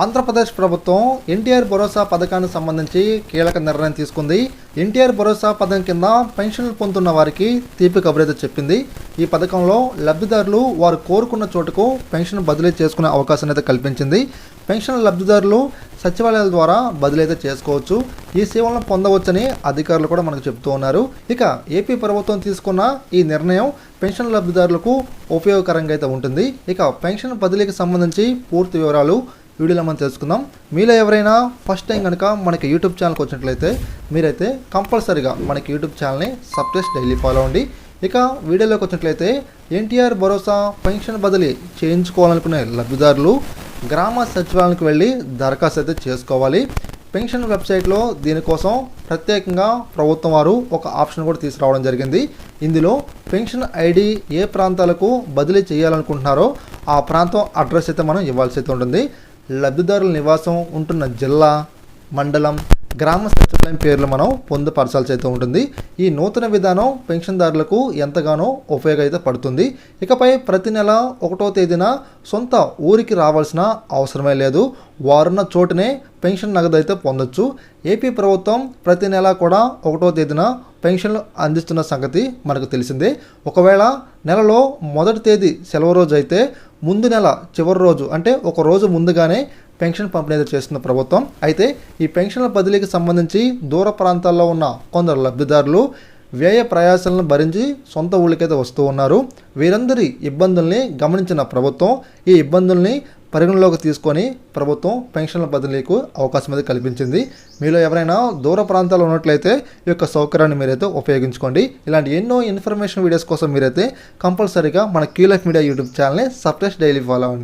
ఆంధ్రప్రదేశ్ ప్రభుత్వం ఎన్టీఆర్ భరోసా పథకానికి సంబంధించి కీలక నిర్ణయం తీసుకుంది. ఎన్టీఆర్ భరోసా పథకం కింద పెన్షన్లు పొందుతున్న వారికి తీపి కబురైతే చెప్పింది. ఈ పథకంలో లబ్ధిదారులు వారు కోరుకున్న చోటుకు పెన్షన్ బదిలీ చేసుకునే అవకాశం అయితే కల్పించింది. పెన్షన్ లబ్ధిదారులు సచివాలయాల ద్వారా బదిలీ అయితే చేసుకోవచ్చు. ఈ సేవలను పొందవచ్చని అధికారులు కూడా మనకు చెబుతూ ఉన్నారు. ఇక ఏపీ ప్రభుత్వం తీసుకున్న ఈ నిర్ణయం పెన్షన్ లబ్ధిదారులకు ఉపయోగకరంగా అయితే ఉంటుంది. ఇక పెన్షన్ బదిలీకి సంబంధించి పూర్తి వివరాలు వీడియోలో మనం తెలుసుకుందాం. మీలో ఎవరైనా ఫస్ట్ టైం కనుక మనకి యూట్యూబ్ ఛానల్కి వచ్చినట్లయితే మీరైతే కంపల్సరీగా మనకి యూట్యూబ్ ఛానల్ని సబ్స్క్రైబ్ డైలీ ఫాలో అవ్వండి. ఇక వీడియోలోకి వచ్చినట్లయితే ఎన్టీఆర్ భరోసా పెన్షన్ బదిలీ చేయించుకోవాలనుకునే లబ్ధిదారులు గ్రామ సచివాలయానికి వెళ్ళి దరఖాస్తు అయితే చేసుకోవాలి. పెన్షన్ వెబ్సైట్లో దీనికోసం ప్రత్యేకంగా ప్రభుత్వం వారు ఒక ఆప్షన్ కూడా తీసుకురావడం జరిగింది. ఇందులో పెన్షన్ ఐడి ఏ ప్రాంతాలకు బదిలీ చేయాలనుకుంటున్నారో ఆ ప్రాంతం అడ్రస్ అయితే మనం ఇవ్వాల్సి అయితే ఉంటుంది. లబ్ధిదారుల నివాసం ఉంటున్న జిల్లా మండలం గ్రామ సచివాలయం పేర్లు మనం పొందుపరచాల్సి అయితే ఉంటుంది. ఈ నూతన విధానం పెన్షన్దారులకు ఎంతగానో ఉపయోగైతే అయితే పడుతుంది. ఇకపై ప్రతి నెల ఒకటో తేదీన సొంత ఊరికి రావాల్సిన అవసరమే లేదు. వారున్న చోటనే పెన్షన్ నగదు అయితే పొందొచ్చు. ఏపీ ప్రభుత్వం ప్రతి నెల కూడా ఒకటో తేదీన పెన్షన్లు అందిస్తున్న సంగతి మనకు తెలిసిందే. ఒకవేళ నెలలో మొదటి తేదీ సెలవు రోజు అయితే ముందు నెల చివరి రోజు అంటే ఒక రోజు ముందుగానే పెన్షన్ పంపిణీ అయితే చేస్తున్న ప్రభుత్వం. అయితే ఈ పెన్షన్ల బదిలీకి సంబంధించి దూర ప్రాంతాల్లో ఉన్న కొందరు లబ్ధిదారులు వ్యయ ప్రయాసాలను భరించి సొంత ఊళ్ళకైతే వస్తూ ఉన్నారు. వీరందరి ఇబ్బందుల్ని గమనించిన ప్రభుత్వం ఈ ఇబ్బందుల్ని పరిగణలోకి తీసుకొని ప్రభుత్వం పెన్షన్ల బదిలీకు అవకాశం అయితే కల్పించింది. మీలో ఎవరైనా దూర ప్రాంతాల్లో ఉన్నట్లయితే ఈ యొక్క సౌకర్యాన్ని మీరైతే ఉపయోగించుకోండి. ఇలాంటి ఎన్నో ఇన్ఫర్మేషన్ వీడియోస్ కోసం మీరైతే కంపల్సరీగా మన కీలక్ మీడియా యూట్యూబ్ ఛానల్ని సబ్స్క్రైబ్ డైలీ ఫాలో అవ్వండి.